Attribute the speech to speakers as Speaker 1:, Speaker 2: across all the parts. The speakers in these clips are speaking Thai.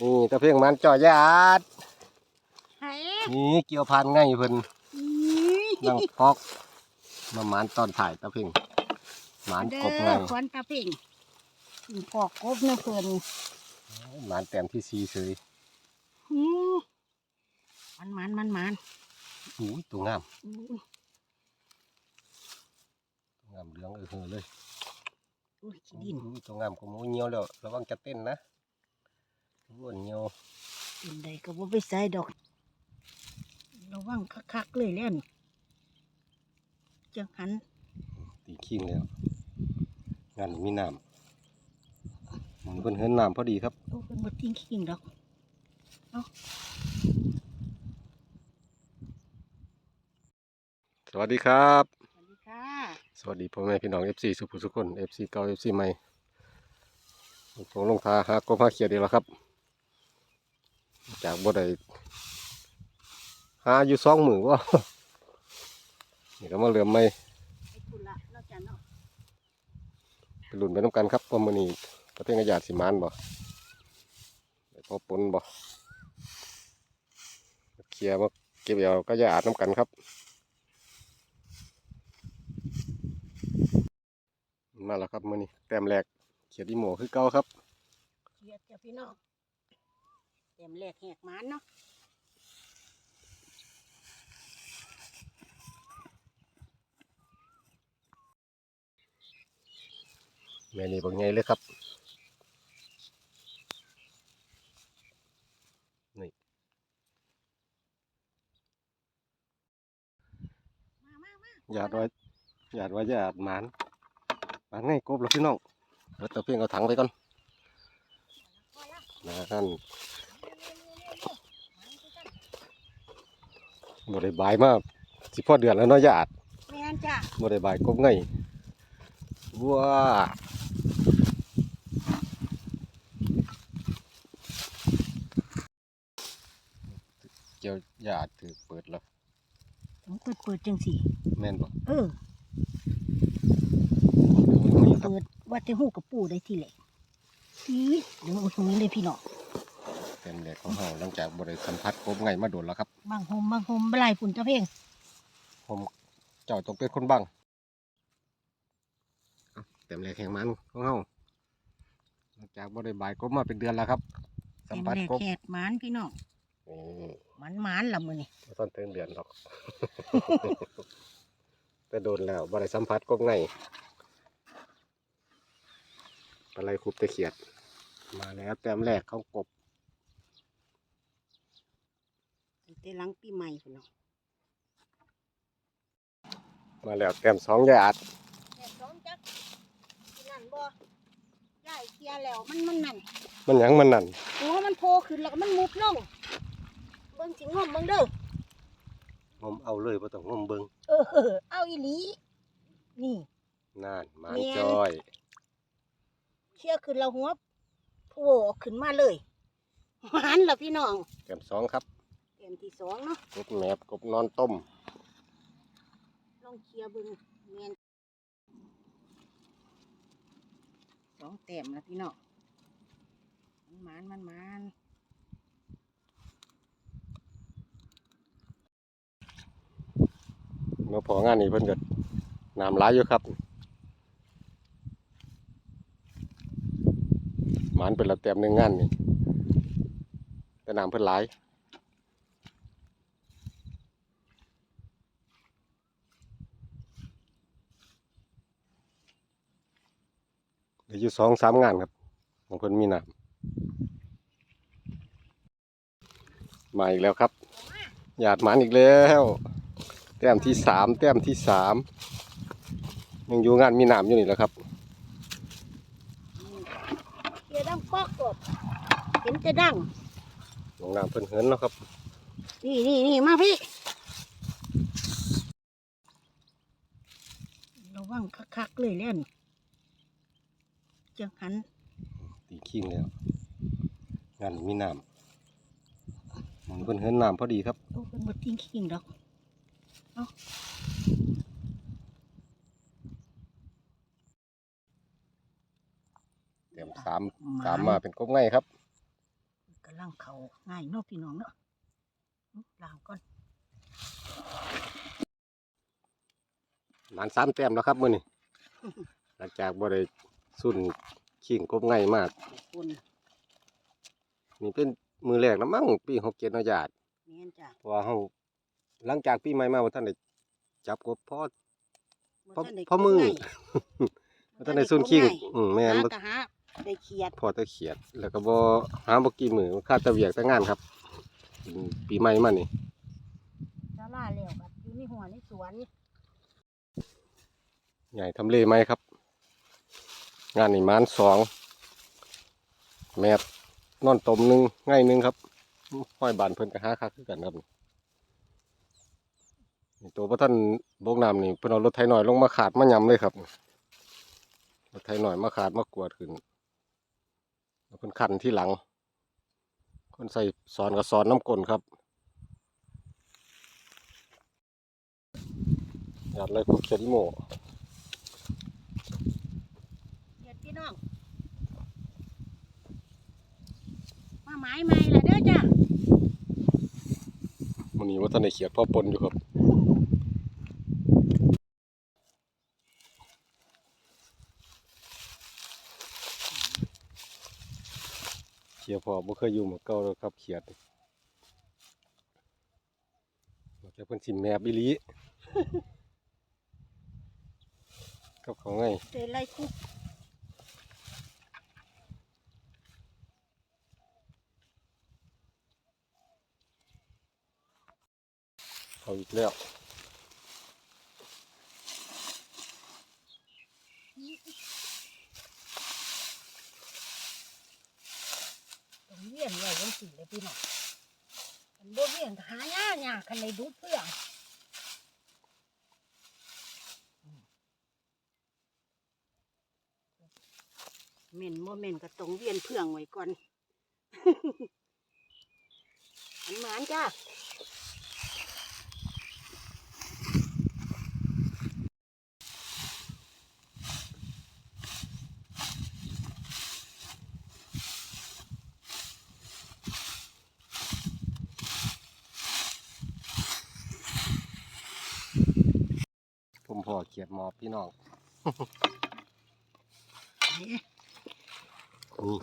Speaker 1: นี่ตะเพียงมันจ่อยาด
Speaker 2: ไห้
Speaker 1: นี่เกี่ยวพันง่ายเพิ่น
Speaker 2: อี
Speaker 1: นั่งพอกมาหมานตอนถ่ายตะเพียงหมานกบ
Speaker 2: เด้
Speaker 1: ไง
Speaker 2: อควันตาเพ่งกินปอกกบนะเพิ่น
Speaker 1: หมานแต้มที่ซีเสย
Speaker 2: อืมมันมันมันมัน
Speaker 1: อุ้ยตัวงาม
Speaker 2: อู้
Speaker 1: ตัวงามเหลืองเออเฮอเลย
Speaker 2: อุ้ยขี้ดิน
Speaker 1: อุ้ยตัวงามก็มูเหี่ยวแล้วระวังจะเต้นนะอ้ วนเหี่ยว
Speaker 2: กินใดก็บ่ไปใส่ดอก ระวังคักๆเลยแล้วนี่จังหัน
Speaker 1: ตีขิงแล้วงานมีน้ำมันเพิ่นเฮินน้ำพอดีครับ
Speaker 2: โอ้เป็นบ่ทิ้งขิงดอก
Speaker 1: สวัสดีครับ
Speaker 2: สวัสดีค่ะ
Speaker 1: สวัสดีพ่อแม่พี่น้อง FC สุภูสุคน FC เก่า FC ใหม่ผมลงทาหากบหาเขียดดีแล้วครับ จากบ่ได้หาอยู่สองมือว่านี่ก็มาเริ่มไม่
Speaker 2: ไอ้คุณละเราจะเนาะ
Speaker 1: ไปลุ่นไปน้ำกันครับว่ามื้อนี้ประเทศกระยาดสิมานบ่ได้พอปนบ่เคลียร์มาเก็บเอากระยาดน้ำกันครับ มาแล้วครับมื้อนี้แต้มแรกเขียดอีโมคือเก่าครับ
Speaker 2: เขียดจ้ะพี่น้องเต็มแรกแหกมันเนาะ
Speaker 1: แม่นี่บางไงเลยครับ นี่
Speaker 2: มามามา
Speaker 1: หยาดไว้หยาดไว้หยาดหมานหมานไงกบแล้วพี่น้องเดี๋ยวเตาเพียงเอาถังไปก่อน
Speaker 2: พอละ
Speaker 1: นะท่าน
Speaker 2: เร็วๆๆๆมันคือกัน
Speaker 1: บได้บายมาสิพ่อเดือนแล้วเนาะหยาด
Speaker 2: แม่นจ้ะ
Speaker 1: บได้บายกบไงว้าเจ้าหยาดถือเปิดแล้ว
Speaker 2: ต้องเปิดเปิดจังสิ
Speaker 1: แม่นบ่
Speaker 2: เออเปิดว่าจะหูกับปูได้ทีแหละอีเดี๋ยวเอาตรงนี้เลยพี่น้อง
Speaker 1: เต็มแรกของเฮาหลังจากบได้สัมผัสกบไงมาโดนแล้วครับ
Speaker 2: บางโฮมบางโฮมบลายฝุ่นเจ้าเพ่ง
Speaker 1: ผมเจ้าต้องเป็นคนบังเอาเต็มแรกแห่งมันของเฮาหลังจากบ่ได้บายกบมาเป็นเดือนแล้วครับ สั
Speaker 2: เต็
Speaker 1: ม
Speaker 2: ม
Speaker 1: ผัส
Speaker 2: แรก
Speaker 1: กบ
Speaker 2: แขกหมานพี่น้อง
Speaker 1: นี่
Speaker 2: หมันหมานละมือนี่
Speaker 1: บ่ต้นเติมเดือนหรอกแต่โดนแล้วบ่ได้สัมผัสกบไงปลาไหลคุบตะเขียด มาแล้วแต้มแรกของกบ
Speaker 2: ตั้ง แต่หลังปีใหม่พี่น้อง
Speaker 1: มาแล้วแต้มสองหยาด
Speaker 2: แขกสองจักที่นั่นบ่ได้เคลียร์แล้วมันมันนั่น
Speaker 1: มันหยังมันนั่น
Speaker 2: หัวมันโผล่ขึ้นแล้วก็มันมุดลงเบิ่งสิงอมเบิ่งเด้อ
Speaker 1: ผมเอาเลยบ่ต้องงมเบิ่ง
Speaker 2: เออ เอาอีหลี นี่
Speaker 1: นานหมาน
Speaker 2: แม่น
Speaker 1: จ้อย
Speaker 2: เชี่ยขึ้นแล้วหัวโผล่ออกขึ้นมาเลยหมานละพี่น้อง
Speaker 1: แต้มสองครับ
Speaker 2: เต็ มที่สองเนาะ
Speaker 1: กบแหนบกบนอนต้ม
Speaker 2: ลองเคลียร์เบิ่งแม่นสองเต็มแล้วพี่น้องมันหมานมันหมาน
Speaker 1: เมื่อพองานนี้เพิ่นก็น้ำหลายอยู่ครับหมานเป็นละเต็มหนึ่งงานนี่แต่น้ำเพิ่นหลายเหลืออยู่สองสามงานครับของเพิ่นมีน้ำมาอีกแล้วครับ หยาดหมานอีกแล้ว แต้มที่สามแต้มที่สามยังอยู่งานมีน้ำอยู่นี่แหละครับ
Speaker 2: เคลียร์ดังปอกกดเห็นจะดัง
Speaker 1: ลงน้ำเพิ่นเหินแล้วครับ
Speaker 2: นี่นี่นี่มาพี่ระวังคักๆเลยแล้วนี่ จังหัน
Speaker 1: ตีขิงแล้วงานมีน้ำมันเพิ่นเหินน้ำพอดีครับ
Speaker 2: โอ้เป็นบทิ้งขิงดอก
Speaker 1: แต้มสามสามมาเป็นกบไงครับ
Speaker 2: กำลังเขาง่ายเนาะพี่น้องเนาะอื้อล้างก่อน
Speaker 1: หมานสามแต้มแล้วครับมื้อนี้หลังจากบ่ได้ สุ่นขิงกบง่ายมาก
Speaker 2: ขอบคุณ
Speaker 1: นี่เป็นมือแรกแล้วมั้งปีหกเจ็ดนาะญาติ
Speaker 2: เมียนจ้ะ
Speaker 1: เพราะว่าเฮาหลังจากปีใหม่มาบ่ทันได้จับกบพอ
Speaker 2: บ่ทันได้
Speaker 1: เพราะมือ
Speaker 2: ง่าย
Speaker 1: บ่ทันได้สุ่นขิง
Speaker 2: ง่าย
Speaker 1: อืมแม่น
Speaker 2: หา
Speaker 1: บ่
Speaker 2: กะหาได้เขียด
Speaker 1: พอแตะเขียด แล้วก็บ่หาบ่กี่มือค่าแตะเวียกแต่งานครับอืมปีใหม่มานี่
Speaker 2: ซาลาแล้วกับอยู่ในหัวในสวน
Speaker 1: ใหญ่ทำเลไหมครับ งานนี่มานสองแมดนอนตมหนึ่งง่ายหนึ่งครับห้อยบานเพิ่นก็หาคักคือกันครับตัวพระท่านโบกน้ำนี่เพิ่นเอารถไถหน่อยลงมาขาดมายำเลยครับรถไถหน่อยมาขาดมากวดขึ้นเพิ่นขันที่หลัง คนใส่สอนกับสอนน้ำกลนครับอยากเลยพวกเขียดอีโม
Speaker 2: เขียดพี่น้อง มาหมายใหม่ละเด้อจ้ะ
Speaker 1: มันนี้ว่า ท่านในเขียดพ่อปนอยู่ครับเขียดพ่อบ่เคยอยู่หมาเก่าแล้วครับเขียดมันจะเป็นสินแมบอีหลีกับเขาไง
Speaker 2: เจอไรคุก
Speaker 1: เขาอีกแล้ว
Speaker 2: ต้องเวียนไว้ยังสิเลยพี่น้องมันบ่เวียนหายายากคันในดูเพื่องเม่นบ่เม่นก็ต้องเวียนเพื่องไว้ก่อน อันหมานจ้า
Speaker 1: พ่อเขียดหมอบพี่น้อง
Speaker 2: นี่
Speaker 1: นี่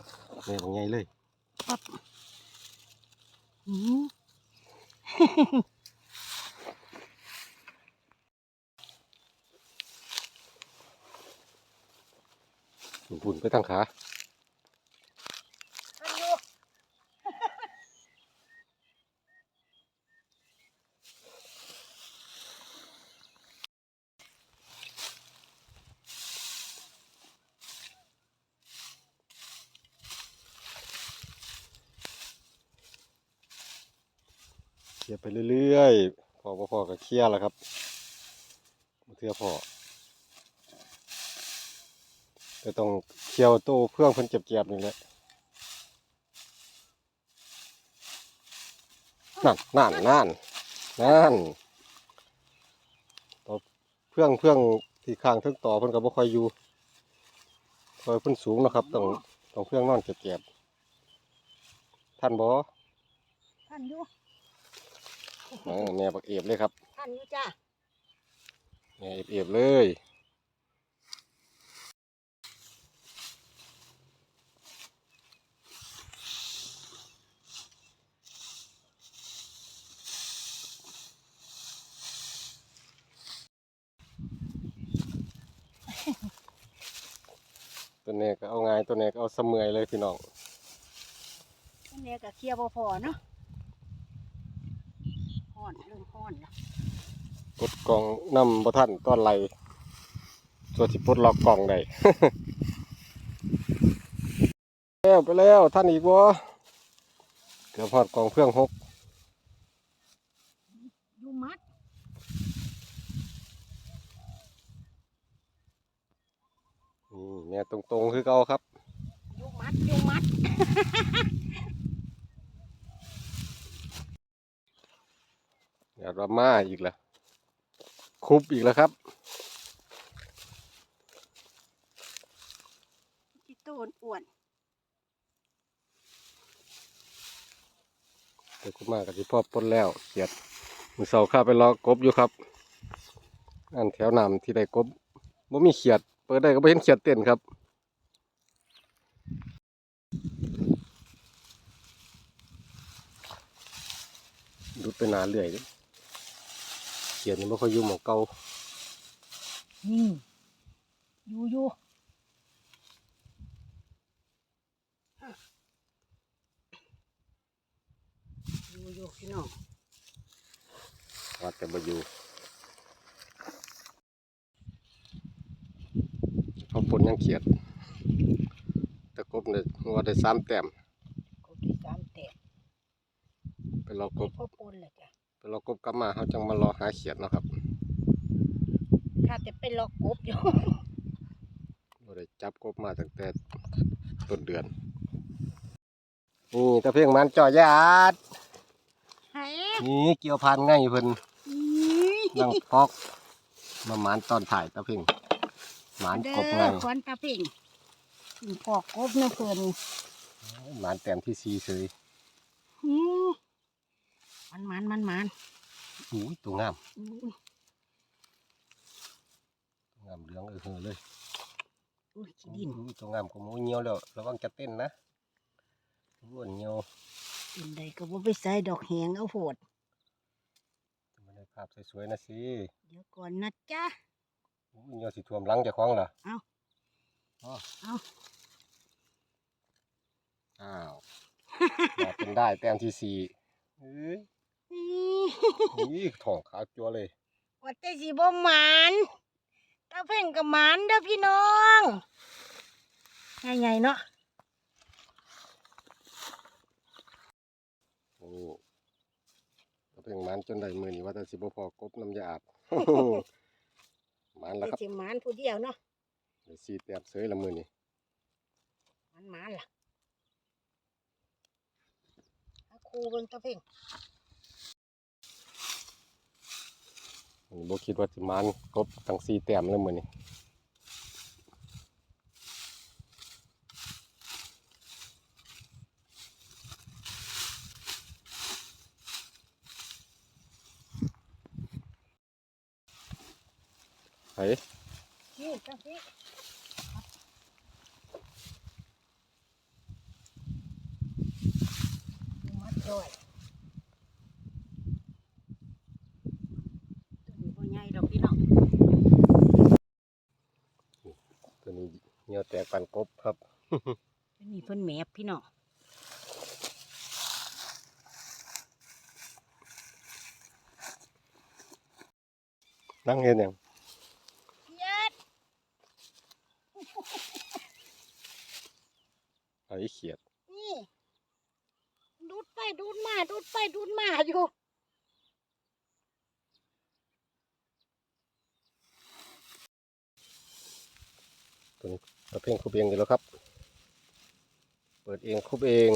Speaker 1: แม่ของไงเลย
Speaker 2: ปั๊บอืม
Speaker 1: บุญไปทางขา ลียไปเรื่อยๆพอพอก็เคลียร์แล้วครับเทื่อพอจะต้องเคลียวตู้เครื่องเพิ่นเจ็บๆนี่แหละนั่นนั่นนั่นนั่นต่อเครื่องเครื่องที่ข้างเทึงต่อเพิ่นก็บ่ค่อยอยู่เพราะเพิ่นสูงนะครับต้องต้องเครื่องนอนเจ็บๆท่านบ่
Speaker 2: ท่านอยู่
Speaker 1: เออแม่บักเอฟเลยครับ
Speaker 2: ท่านอยู่จ้า
Speaker 1: แม่เอฟๆเลยตัวนี้ก็เอาง่ายตัวนี้ก็เอาเสมอยเลยพี่น้อง
Speaker 2: อันนี้ก็เคลียร์พอๆเนาะ ฮ้อนเริ่มฮ้อนแล้ว
Speaker 1: ปลดกล่องนำบ่ทันตอนไหลส่วนสิปลดล็อกกล่องได้ แล้วไปแล้วท่านอีกบ่เกือบฮอดกล่องเครื่องหก
Speaker 2: อยู่มัด
Speaker 1: นี่แม่ตรงๆคือเก่าครับ
Speaker 2: อยู่มัดอยู่มัด
Speaker 1: อยากว่ามาอีกแล้วคุบอีกแล้วครับ
Speaker 2: ที่โตนอ้วน
Speaker 1: แต่กูมากับที่พ่อปนแล้วเขียดมือเสาข้าไปรอกบอยู่ครับ อันแถวน้ำที่ได้กบบ่มีเขียด เปิดได้ก็บ่เห็นเขียดเต้นครับดูดไปนานเรื่อยเด้ เขียดนี่บ่ค่อยอยู่หมองเก่า
Speaker 2: นี่อยู่อยู่อยู่อยู่พี่น้อง
Speaker 1: ว่าแต่บ่อยู่เขาปนยังเขียดแต่กบเนี่ยว่าได้สามแต้ม
Speaker 2: กบที่สามแตก
Speaker 1: ไปรอกบ
Speaker 2: พ่อปนเลย จ้ะ
Speaker 1: ไปรอกบกลับมาเขาจังมารอหาเขียดเนาะครับ
Speaker 2: ข้าจะไปล็อกกบอยู่
Speaker 1: บ่ได้จับกบมาตั้งแต่ต้นเดือนนี่ตะเพียงมันจ่อยาด
Speaker 2: ไห
Speaker 1: นี่เกี่ยวพันง่ายเพิ่นนั่งพอกมาหมานตอนถ่ายตะเพียงหมาน
Speaker 2: เด้
Speaker 1: กบไง
Speaker 2: อควันตาเพ่งกินพอกกบนะเพิ่น
Speaker 1: หมานแต้มที่ซีเฉย
Speaker 2: หืม มันมันมันมัน
Speaker 1: อุ้ยตัวงาม
Speaker 2: อุ้ย
Speaker 1: ตัวงามเหลืองเออเฮอเลย
Speaker 2: อุ้ยขี้ดิน
Speaker 1: อุ้ยตัวงามก็มูเหี่ยวแล้วระวังจะเต้นนะอ้วนเหี่ยว
Speaker 2: กินใดก็บ่ไปใส่ดอกแหงเอาโหด
Speaker 1: จะมาได้ภาพสวยๆนะสิ
Speaker 2: เดี๋ยวก่อนนะจ๊ะ
Speaker 1: อุ้ยเหี่ยวสิท่วมหลังเจะคล้าของล่ะ
Speaker 2: เอ้า
Speaker 1: อ้อ
Speaker 2: เอ้า
Speaker 1: อ้าวมาเป็นได้แต้มที่สี่เอ้ย
Speaker 2: นี่
Speaker 1: นี่ท้องขาวจัวเลย
Speaker 2: ว่าแต่สิบ่หมานตาเพ่งกับหมานเด้อพี่น้องใหญ่ๆเนาะ
Speaker 1: นี่ก็เพิ่งหมันจนได้มือนี่ว่าแต่สิบ่พอกบน้ำยาอาบหมันแล้วครับ
Speaker 2: แต่สิหมานผู้เดียวเนาะ
Speaker 1: ได้สี่แต้มเสยละมือนี่
Speaker 2: มันหมานล่ะเอาครูเบิ่งตาเพ่ง
Speaker 1: บ่คิดว่าสิมันกบตั้งสี่แต้มแล้วมือนี่ไผ
Speaker 2: นี่ตาเพ่มัดด้วยตัวนี้บ่ใหญ่ดอกพี่น้อง
Speaker 1: ตัวนี้เหนียวแตก ปันกบครับ
Speaker 2: ตัวนี้เพิ่นแหมบพี่น้อง
Speaker 1: นั่งเห็นหยัง
Speaker 2: ยัด
Speaker 1: ไผเขียด
Speaker 2: นี่ดูดไปดูดมาดูดไปดูดมาอยู่
Speaker 1: ตัวนี้เราเพ่งคุบเองอยู่แล้วครับ เปิดเองคุบเอง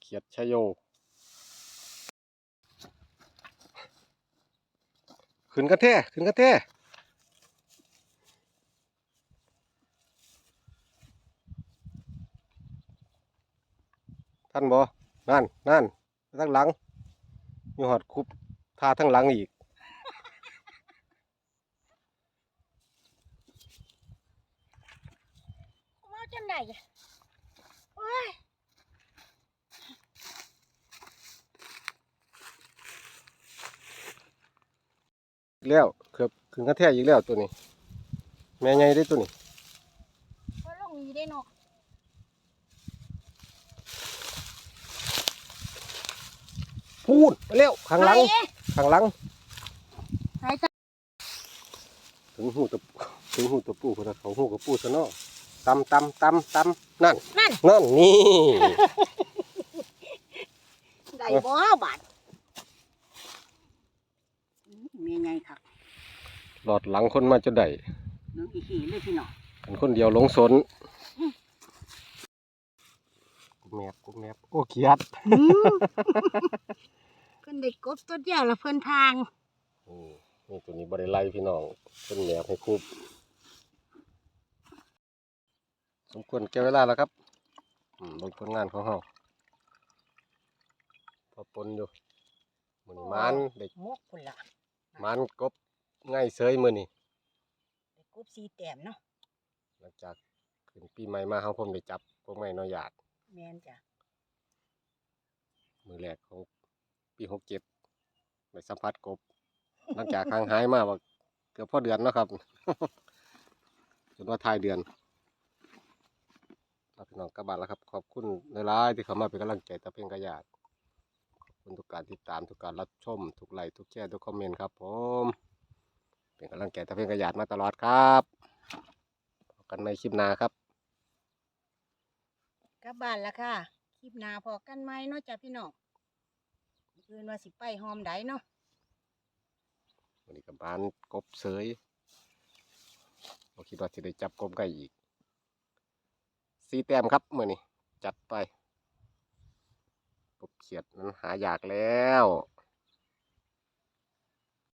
Speaker 1: เขียดชโย ขึ้นกันแท้ขึ้นกันแท้ท่านบอนั่นนั่นทั้งหลังมีหอดคุบทาทั้งหลังอีก
Speaker 2: มาจนได้โอ้ย
Speaker 1: อีกแล้วเกือบขึ้นกันแท้อีกแล้วตัวนี้ แม่ใหญ่ได้ตัวนี้
Speaker 2: พอลงอีได้เนาะ
Speaker 1: พูดไปเร็วข้างหลัง
Speaker 2: ไป
Speaker 1: ข้างหลัง
Speaker 2: หายใจ
Speaker 1: ถึงหูตะถึงหูตะปูคนละเขาหูกับปูซะเนาะ ตำตำตำตำนั่น
Speaker 2: นั่น
Speaker 1: นั่นนี่
Speaker 2: ได้บ่บาดอืมมีไงครับ
Speaker 1: หลอดหลังคนมาจะได้
Speaker 2: น้องอีหีเลยพี่น้อง
Speaker 1: กันคนเดียวหลงสนกูแมบกูแมบโอ้เขียด
Speaker 2: อืมเพิ่นได้กบตัวเดียวละเพิ่นทาง
Speaker 1: อืมนี่ตัวนี้บริไลพี่น้องเป็นแมบให้คูบ สมควรแก่เวลาแล้วครับอืมเบางผลงานของเฮาพอปนอยู่มือนี้มันเด็ก
Speaker 2: มกพุ่นละ
Speaker 1: มันกบง่ายเสยมือนี้
Speaker 2: ได้กบสีแต้มเนาะ
Speaker 1: หลังจากขึ้นปีใหม่มาเฮาผมได้จับพวกไม้น้อยหยาด
Speaker 2: แม่นจ้ะ
Speaker 1: มือแรกของปีหกเจ็ดไปสัมผัสกบ หลังจากห่างหายมาว่าเกือบพอเดือนเนาะครับ จนว่าท้ายเดือน ครับพี่น้องกลับบ้านแล้วครับ ขอบคุณหลายๆที่เข้ามาเป็นกำลังใจตะเพียงกระยาดขอบคุณทุกการติดตามทุกการรับชมทุกไลค์ทุกแชร์ทุกคอมเมนต์ครับผมเป็นกำลังใจตะเพียงกระยาดมาตลอดครับพบกันในคลิปหน้าครับ
Speaker 2: กลับบ้านละค่ะคลิปหน้าพอกันไหมเนาะจ้ะพี่น้องคืนว่าสิไปหอมไดเนาะ
Speaker 1: วันนี้กับบ้านกบเสยเราคิดว่าจะได้จับกบไก่อีก สีแต้มครับมื่อนี้จัดไปกบเขียดมันหายากแล้ว